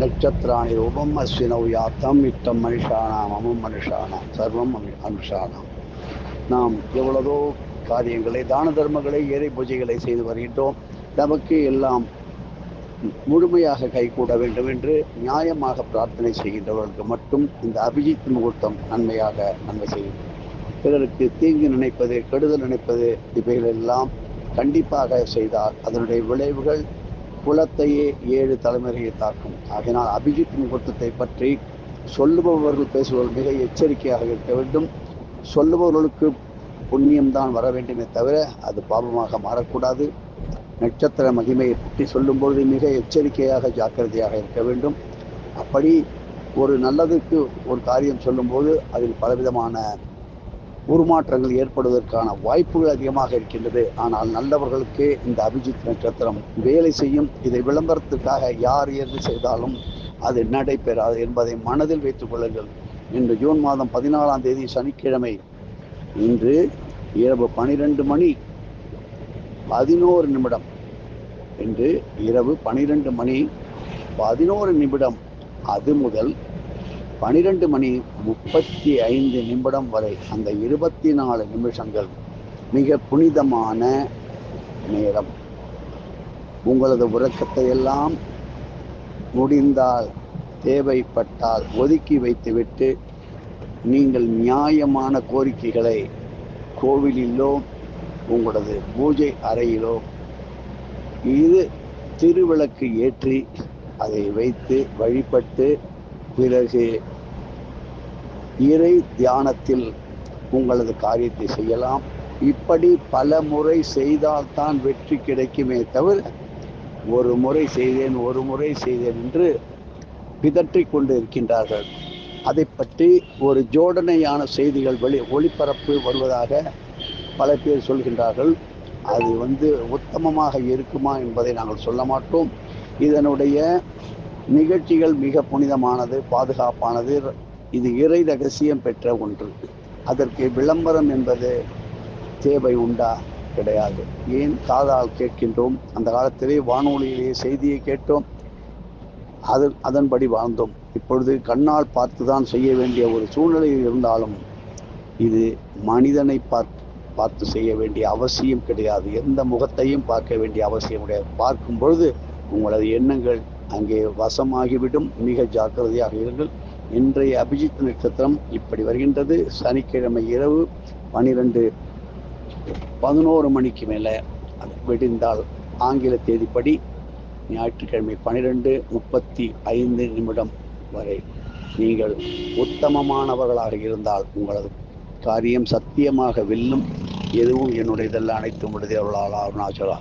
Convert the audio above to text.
நட்சத்திராணி ரூபம் அஸ்வினவ் யாத்தம் இட்டம் மனுஷானாம் அமும் மனுஷானாம் சர்வம் அனுஷானாம் நாம் எவ்வளவோ காரியங்களை தான தர்மங்களை ஏறை பூஜைகளை செய்து வருகின்றோம். நமக்கு எல்லாம் முழுமையாக கைகூட வேண்டும் என்று நியாயமாக பிரார்த்தனை செய்கின்றவர்களுக்கு மட்டும் இந்த அபிஜித் முகூர்த்தம் நன்மையாக நன்மை செய்யும். பிறருக்கு தீங்கு நினைப்பது கெடுதல் நினைப்பது இவைகளெல்லாம் கண்டிப்பாக செய்தால் அதனுடைய விளைவுகள் குலத்தையே ஏழு தலைமுறையை தாக்கும். அதனால் அபிஜித் முகூர்த்தத்தை பற்றி சொல்லுபவர்கள் பேசுபவர்கள் மிக எச்சரிக்கையாக இருக்க வேண்டும். சொல்லுபவர்களுக்கு புண்ணியம்தான் வர வேண்டுமே தவிர அது பாபமாக மாறக்கூடாது. நட்சத்திர மகிமையை பற்றி சொல்லும்பொழுது மிக எச்சரிக்கையாக ஜாக்கிரதையாக இருக்க வேண்டும். அப்படி ஒரு நல்லதுக்கு ஒரு காரியம் சொல்லும்போது அதில் பலவிதமான உருமாற்றங்கள் ஏற்படுவதற்கான வாய்ப்புகள் அதிகமாக இருக்கின்றது. ஆனால் நல்லவர்களுக்கு இந்த அபிஜித் நட்சத்திரம் வேலை செய்யும். இதை விளம்பரத்துக்காக யார் எது செய்தாலும் அது நடைபெறாது என்பதை மனதில் வைத்துக் கொள்ளுங்கள். இன்று ஜூன் மாதம் பதினாலாம் தேதி சனிக்கிழமை இன்று இரவு பனிரெண்டு மணி பதினோரு நிமிடம். இன்று இரவு பனிரெண்டு மணி பதினோரு நிமிடம். அது முதல் பனிரெண்டு மணி முப்பத்தி ஐந்து நிமிடம் வரை அந்த இருபத்தி நாலு நிமிஷங்கள் மிக புனிதமான நேரம். உங்களது உறக்கத்தை எல்லாம் முடிந்தால் தேவைப்பட்டால் ஒதுக்கி வைத்துவிட்டு நீங்கள் நியாயமான கோரிக்கைகளை கோவிலிலோ உங்களது பூஜை அறையிலோ இது திருவிளக்கு ஏற்றி அதை வைத்து வழிபட்டு பிறகு இறை தியானத்தில் உங்களது காரியத்தை செய்யலாம். இப்படி பல முறை செய்தால்தான் வெற்றி கிடைக்குமே தவிர ஒரு முறை செய்தேன் ஒரு முறை செய்தேன் என்று பிதற்றி கொண்டு இருக்கின்றார்கள். அதை பற்றி ஒரு ஜோடனையான செய்திகள் வெளி ஒளிபரப்பு வருவதாக பல பேர் சொல்கின்றார்கள். அது வந்து உத்தமமாக இருக்குமா என்பதை நாங்கள் சொல்ல மாட்டோம். இதனுடைய நிகழ்ச்சிகள் மிக புனிதமானது பாதுகாப்பானது. இது இறை ரகசியம் பெற்ற ஒன்று. அதற்கு விளம்பரம் என்பது தேவை உண்டா? கிடையாது. ஏன் காதால் கேட்கின்றோம்? அந்த காலத்திலே வானொலியிலே செய்தியை கேட்டோம். அது அதன்படி வாழ்ந்தோம். இப்பொழுது கண்ணால் பார்த்து தான் செய்ய வேண்டிய ஒரு சூழ்நிலையில் இருந்தாலும் இது மனிதனை பார்த்து பார்த்து செய்ய வேண்டிய அவசியம் கிடையாது. எந்த முகத்தையும் பார்க்க வேண்டிய அவசியம் கிடையாது. பார்க்கும் பொழுது உங்களது எண்ணங்கள் அங்கே வசமாகிவிடும். மிக ஜாக்கிரதையாக இருங்கள். இன்றைய அபிஜித் நட்சத்திரம் இப்படி வருகின்றது. சனிக்கிழமை இரவு பனிரெண்டு பதினோரு மணிக்கு மேலே விடிந்தால் வெடிந்தால் ஆங்கில தேதிப்படி ஞாயிற்றுக்கிழமை பனிரெண்டு முப்பத்தி ஐந்து நிமிடம் வரை நீங்கள் உத்தமமானவர்களாக இருந்தால் உங்களது காரியம் சத்தியமாக வெல்லும். எதுவும் என்னுடையதெல்லாம் அனைத்தும் விடுதலை அருளாளா அருணாச்சலா.